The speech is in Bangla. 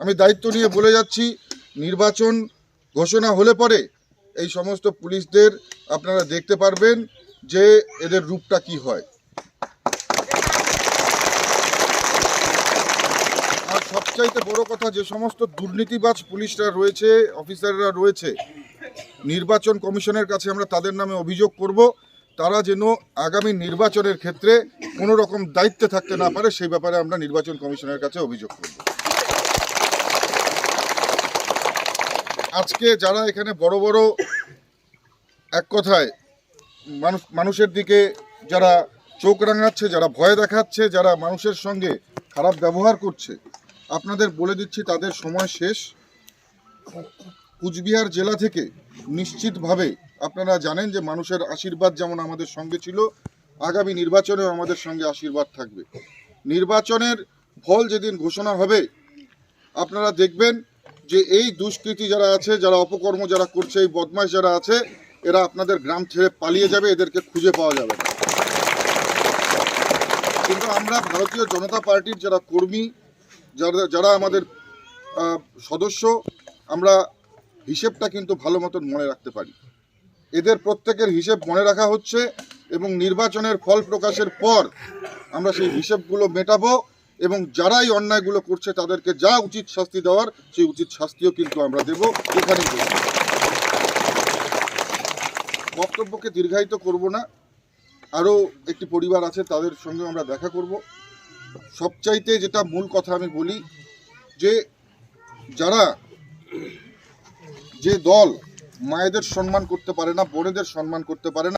আমি দায়িত্ব নিয়ে বলে যাচ্ছি, নির্বাচন ঘোষণা হলে পরে এই সমস্ত পুলিশদের আপনারা দেখতে পারবেন যে এদের রূপটা কি হয়। আর সবচাইতে বড় কথা, যে সমস্ত দুর্নীতিবাজ পুলিশরা রয়েছে, অফিসাররা রয়েছে, নির্বাচন কমিশনের কাছে আমরা তাদের নামে অভিযোগ করব, তারা যেন আগামী নির্বাচনের ক্ষেত্রে কোনো রকম দায়িত্বে থাকতে না পারে, সেই ব্যাপারে আমরা নির্বাচন কমিশনের কাছে অভিযোগ করব। আজকে যারা এখানে বড় বড় এক কথায় মানুষ, মানুষের দিকে যারা চোখ রাঙাচ্ছে, যারা ভয় দেখাচ্ছে, যারা মানুষের সঙ্গে খারাপ ব্যবহার করছে, আপনাদের বলে দিচ্ছি, তাদের সময় শেষ। কুচবিহার জেলা থেকে নিশ্চিতভাবে আপনারা জানেন যে মানুষের আশীর্বাদ যেমন আমাদের সঙ্গে ছিল, আগামী নির্বাচনেও আমাদের সঙ্গে আশীর্বাদ থাকবে। নির্বাচনের ফল যেদিন ঘোষণা হবে, আপনারা দেখবেন যে এই দুষ্কৃতি যারা আছে, যারা অপকর্ম যারা করছে, এই বদমাশ যারা আছে, এরা আপনাদের গ্রাম ছেড়ে পালিয়ে যাবে, এদেরকে খুঁজে পাওয়া যাবে কিন্তু আমরা ভারতীয় জনতা পার্টির যারা কর্মী, যারা যারা আমাদের সদস্য, আমরা হিসেবটা কিন্তু ভালো মতন মনে রাখতে পারি। এদের প্রত্যেকের হিসেব মনে রাখা হচ্ছে এবং নির্বাচনের ফল প্রকাশের পর আমরা সেই হিসেবগুলো মেটাবো। এবং যারাই অন্যায়গুলো করছে তাদেরকে যা উচিত শাস্তি দেওয়ার, সেই উচিত শাস্তিও কিন্তু আমরা দেব এখানেই দেব বক্তব্যকে দীর্ঘায়িত করব না। আরও একটি পরিবার আছে, তাদের সঙ্গে আমরা দেখা করব। সবচাইতে যেটা মূল কথা আমি বলি, যে যারা যে দল মায়েদের সম্মান করতে পারে না, বোনেদের সম্মান করতে পারে না